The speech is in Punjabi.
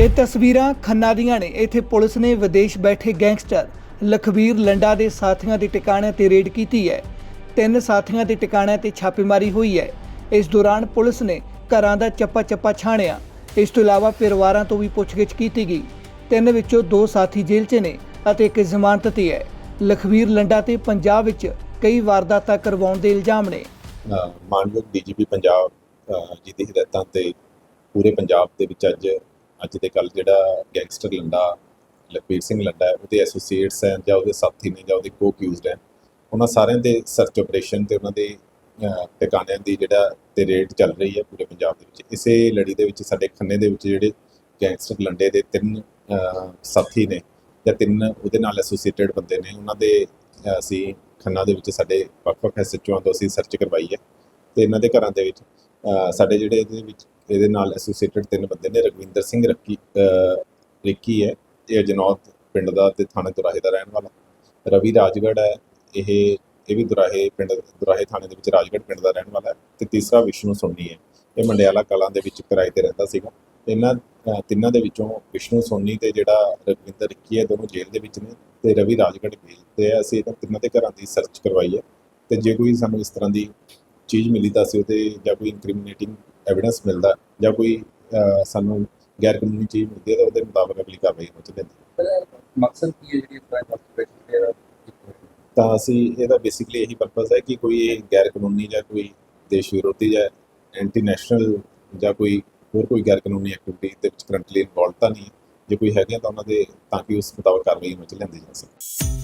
ਇਹ ਤਸਵੀਰਾਂ ਖੰਨਾ ਦੀਆਂ ਨੇ। ਇੱਥੇ ਪੁਲਿਸ ਨੇ ਵਿਦੇਸ਼ ਬੈਠੇ ਗੈਂਗਸਟਰ ਲਖਵੀਰ ਲੰਡਾ ਦੇ ਸਾਥੀਆਂ ਦੇ ਟਿਕਾਣਿਆਂ ਤੇ ਰੇਡ ਕੀਤੀ ਹੈ। ਤਿੰਨ ਸਾਥੀਆਂ ਦੇ ਟਿਕਾਣਿਆਂ ਤੇ ਛਾਪੇਮਾਰੀ ਹੋਈ ਹੈ। ਇਸ ਦੌਰਾਨ ਪੁਲਿਸ ਨੇ ਘਰਾਂ ਦਾ ਚੱਪਾ ਚੱਪਾ ਛਾਣਿਆ। ਇਸ ਤੋਂ ਇਲਾਵਾ ਪਰਿਵਾਰਾਂ ਤੋਂ ਵੀ ਪੁੱਛਗਿੱਛ ਕੀਤੀ ਗਈ। ਤਿੰਨ ਵਿੱਚੋਂ ਦੋ ਸਾਥੀ ਜੇਲ੍ਹ 'ਚ ਨੇ ਅਤੇ ਇੱਕ ਜ਼ਮਾਨਤ ਤੇ ਹੈ। ਲਖਵੀਰ ਲੰਡਾ ਤੇ ਪੰਜਾਬ ਵਿੱਚ ਕਈ ਵਾਰਦਾਤਾਂ ਕਰਵਾਉਣ ਦੇ ਇਲਜ਼ਾਮ ਨੇ। ਮਾਨਯੋਗ ਡੀਜੀਪੀ ਪੰਜਾਬ ਜੀ ਦੀ ਹਦਾਇਤਾਂ ਤੇ ਪੂਰੇ ਪੰਜਾਬ ਦੇ ਵਿੱਚ ਅੱਜ ਅੱਜ ਦੇ ਕੱਲ ਜਿਹੜਾ ਗੈਂਗਸਟਰ ਲੰਡਾ, ਲਖਬੀਰ ਸਿੰਘ ਲੰਡਾ ਉਹਦੇ ਐਸੋਸੀਏਟਸ ਹੈ ਜਾਂ ਉਹਦੇ ਸਾਥੀ ਨੇ ਜਾਂ ਉਹਦੇ ਕੋ ਅਕਿਊਜ਼ਡ ਹੈ, ਉਹਨਾਂ ਸਾਰਿਆਂ ਦੇ ਸਰਚ ਆਪਰੇਸ਼ਨ ਤੇ ਉਹਨਾਂ ਦੇ ਟਿਕਾਣਿਆਂ ਦੀ ਜਿਹੜਾ ਤੇ ਰੇਡ ਚੱਲ ਰਹੀ ਹੈ ਪੂਰੇ ਪੰਜਾਬ ਦੇ ਵਿੱਚ। ਇਸੇ ਲੜੀ ਦੇ ਵਿੱਚ ਸਾਡੇ ਖੰਨੇ ਦੇ ਵਿੱਚ ਜਿਹੜੇ ਗੈਂਗਸਟਰ ਲੰਡੇ ਦੇ ਤਿੰਨ ਸਾਥੀ ਨੇ ਜਾਂ ਤਿੰਨ ਉਹਦੇ ਨਾਲ ਐਸੋਸੀਏਟਡ ਬੰਦੇ ਨੇ, ਉਹਨਾਂ ਦੇ ਅਸੀਂ ਖੰਨਾ ਦੇ ਵਿੱਚ ਸਾਡੇ ਵੱਖ-ਵੱਖ ਐਸਐਚਓਆਂ ਤੋਂ ਅਸੀਂ ਸਰਚ ਕਰਵਾਈ ਹੈ ਤੇ ਇਹਨਾਂ ਦੇ ਘਰਾਂ ਦੇ ਵਿੱਚ ਸਾਡੇ ਜਿਹੜੇ ਇਹਦੇ ਵਿੱਚ ਇਹਦੇ ਨਾਲ ਐਸੋਸੀਏਟਡ ਤਿੰਨ ਬੰਦੇ ਨੇ ਰਗਵਿੰਦਰ ਸਿੰਘ ਰੱਕੀ ਰਿੱਕੀ ਹੈ, ਇਹ ਜਨੌਤ ਪਿੰਡ ਦਾ ਤੇ ਥਾਣੇ ਦੁਰਾਹੇ ਦਾ ਰਹਿਣ ਵਾਲਾ। ਰਵੀ ਰਾਜਗੜ੍ਹ ਹੈ, ਇਹ ਇਹ ਵੀ ਦੁਰਾਹੇ ਪਿੰਡ, ਦੁਰਾਹੇ ਥਾਣੇ ਦੇ ਵਿੱਚ ਰਾਜਗੜ੍ਹ ਪਿੰਡ ਦਾ ਰਹਿਣ ਵਾਲਾ ਹੈ। ਤੇ ਤੀਸਰਾ ਵਿਸ਼ਨੂੰ ਸੋਨੀ ਹੈ, ਇਹ ਮੰਡਿਆਲਾ ਕਲਾਂ ਦੇ ਵਿੱਚ ਕਿਰਾਏ ਤੇ ਰਹਿੰਦਾ ਸੀਗਾ। ਇਹਨਾਂ ਤਿੰਨਾਂ ਦੇ ਵਿੱਚੋਂ ਵਿਸ਼ਨੂੰ ਸੋਨੀ ਤੇ ਜਿਹੜਾ ਰਗਵਿੰਦਰ ਰਿੱਕੀ ਹੈ, ਦੋਨੋਂ ਜੇਲ੍ਹ ਦੇ ਵਿੱਚ ਨੇ ਤੇ ਰਵੀ ਰਾਜਗੜ੍ਹ ਜੇਲ੍ਹ ਤੇ ਹੈ। ਅਸੀਂ ਇਹਨਾਂ ਤਿੰਨਾਂ ਦੇ ਘਰਾਂ ਦੀ ਸਰਚ ਕਰਵਾਈ ਹੈ। ਤੇ ਜੇ ਕੋਈ ਸਾਨੂੰ ਇਸ ਤਰ੍ਹਾਂ ਦੀ ਚੀਜ਼ ਮਿਲੀ ਤਾਂ ਅਸੀਂ ਉਹਤੇ ਜਾਂ ਕੋਈ ਇਨਕ੍ਰਿਮੀਨੇਟਿੰਗ ਐਵੀਡੈਂਸ ਮਿਲਦਾ ਜਾਂ ਕੋਈ ਸਾਨੂੰ ਗੈਰ ਕਾਨੂੰਨੀ ਚੀਜ਼ ਮਿਲਦੀ ਹੈ ਤਾਂ ਉਹਦੇ ਮੁਤਾਬਕ ਅਗਲੀ ਕਾਰਵਾਈ ਹੋ ਜਾਂਦੀ ਹੈ ਮਕਸਦ ਕੀ ਹੈ ਜਿਹੜੀ ਪ੍ਰਾਈਮ ਤਾਂ ਅਸੀਂ ਇਹਦਾ ਬੇਸਿਕਲੀ ਇਹੀ ਪਰਪਸ ਹੈ ਕਿ ਕੋਈ ਇਹ ਗੈਰ ਕਾਨੂੰਨੀ ਜਾਂ ਕੋਈ ਦੇਸ਼ ਵਿਰੋਧੀ ਜਾਂ ਐਂਟੀ ਨੈਸ਼ਨਲ ਜਾਂ ਕੋਈ ਹੋਰ ਕੋਈ ਗੈਰ ਕਾਨੂੰਨੀ ਐਕਟੀਵਿਟੀ ਦੇ ਵਿੱਚ ਕਰੰਟਲੀ ਇਨਵੋਲਵ ਤਾਂ ਨਹੀਂ ਹੈ। ਜੇ ਕੋਈ ਹੈਗੇ ਤਾਂ ਉਹਨਾਂ ਦੇ ਤਾਂ ਕਿ ਉਸ ਮੁਤਾਬਕ ਕਾਰਵਾਈ ਵਿੱਚ ਲੈਂਦੀ ਜਾ ਸਕੇ